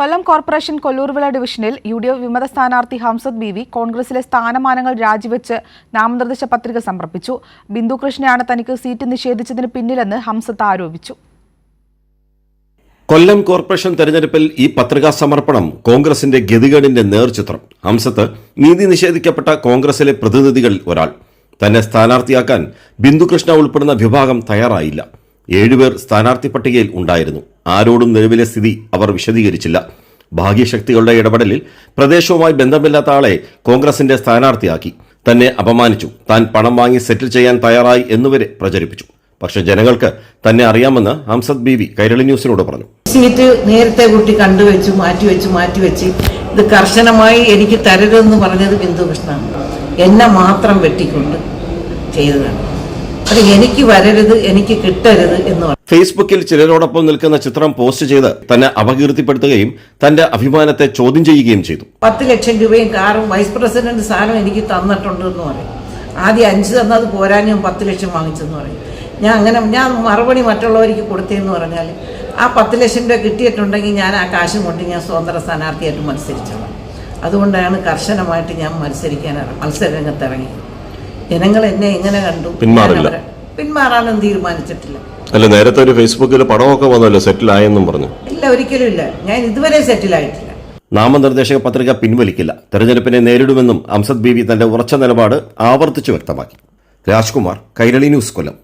കൊല്ലം corporation Kollurvila ഡിവിഷനിൽ U D F വിമത സ്ഥാനാർത്ഥി ഹംസദ് ബി വി കോൺഗ്രസിലെ സ്ഥാനമാനങ്ങൾ രാജിവെച്ച് നാമനിർദ്ദേശ പത്രിക സമർപ്പിച്ചു. ബിന്ദു കൃഷ്ണയാണ് തനിക്ക് സീറ്റ് നിഷേധിച്ചതിന് പിന്നിലെന്ന് ഹംസത്ത് ആരോപിച്ചു. കൊല്ലം കോർപ്പറേഷൻ തെരഞ്ഞെടുപ്പിൽ ഈ പത്രികാ സമർപ്പണം കോൺഗ്രസിന്റെ ഗതികേടിന്റെ നേർചിത്രം. ഹംസത്ത് നീതി നിഷേധിക്കപ്പെട്ട കോൺഗ്രസിലെ പ്രതിനിധികളിൽ ഒരാൾ. തന്നെ സ്ഥാനാർത്ഥിയാക്കാൻ ബിന്ദുകൃഷ്ണ ഉൾപ്പെടുന്ന വിഭാഗം തയ്യാറായില്ല. ഏഴുപേർ സ്ഥാനാർത്ഥി പട്ടികയിൽ ഉണ്ടായിരുന്നു. ആരോടും നിലവിലെ സ്ഥിതി അവർ വിശദീകരിച്ചില്ല. ഭാഗ്യശക്തികളുടെ ഇടപെടലിൽ പ്രദേശവുമായി ബന്ധമില്ലാത്ത ആളെ കോൺഗ്രസിന്റെ സ്ഥാനാർത്ഥിയാക്കി. തന്നെ അപമാനിച്ചു. താൻ പണം വാങ്ങി സെറ്റിൽ ചെയ്യാൻ തയ്യാറായി എന്നുവരെ പ്രചരിപ്പിച്ചു. പക്ഷെ ജനങ്ങൾക്ക് തന്നെ അറിയാമെന്ന് ഹംസദ് ബീവി കൈരളി ന്യൂസിനോട് പറഞ്ഞു. സീറ്റ് നേരത്തെ കൂട്ടി കണ്ടുവച്ചു മാറ്റിവെച്ചു മാറ്റിവെച്ച്. ഇത് കർശനമായി എനിക്ക് തരരുതെന്ന് പറഞ്ഞത് ബിന്ദു കൃഷ്ണാണ് എന്നെ മാത്രം വെട്ടിക്കൊണ്ട് ചെയ്തതാണ്. അത് എനിക്ക് വരരുത് എനിക്ക് കിട്ടരുത് എന്ന് ഫേസ്ബുക്കിൽ ചിലരോടൊപ്പം നിൽക്കുന്ന ചിത്രം പോസ്റ്റ് ചെയ്ത് തന്നെ അപകീർത്തിപ്പെടുത്തുകയും തന്റെ അഭിമാനത്തെ ചോദ്യം ചെയ്യുകയും ചെയ്തു. പത്ത് ലക്ഷം രൂപയും കാറും വൈസ് പ്രസിഡന്റ് സ്ഥാനം എനിക്ക് തന്നിട്ടുണ്ട് എന്ന് പറയും. ആദ്യം അഞ്ച് തന്നത് പോരാൻ ഞാൻ പത്ത് ലക്ഷം വാങ്ങിച്ചെന്ന് പറയും. ഞാൻ അങ്ങനെ ഞാൻ മറുപടി മറ്റുള്ളവർക്ക് കൊടുത്തതെന്ന് പറഞ്ഞാൽ ആ പത്ത് ലക്ഷം രൂപ കിട്ടിയിട്ടുണ്ടെങ്കിൽ ഞാൻ ആ കാശും കൊണ്ട് ഞാൻ സ്വതന്ത്ര സ്ഥാനാർത്ഥിയായിട്ട് മത്സരിച്ചോളാം. അതുകൊണ്ടാണ് കർശനമായിട്ട് ഞാൻ മത്സരിക്കാൻ ഇറ- മത്സര രംഗത്ത് ഇറങ്ങിയത് ജനങ്ങൾ എന്നെ എങ്ങനെ കണ്ടു? പിന്മാറില്ല. പിന്മാറാനും തീരുമാനിച്ചിട്ടില്ല. അല്ല നേരത്തെ ഒരു ഫേസ്ബുക്കിൽ പടമൊക്കെ വന്നല്ലോ സെറ്റിൽ ആയെന്നും പറഞ്ഞു. ഇല്ല ഒരിക്കലും ഇല്ല. ഞാൻ ഇതുവരെ സെറ്റിൽ ആയിട്ടില്ല. നാമനിർദ്ദേശക പത്രിക പിൻവലിക്കില്ല. തെരഞ്ഞെടുപ്പിനെ നേരിടുമെന്നും അംസദ് ബീവി തന്റെ ഉറച്ച നിലപാട് ആവർത്തിച്ചു വ്യക്തമാക്കി. രാജ്കുമാർ കൈരളി ന്യൂസ് കൊല്ലം.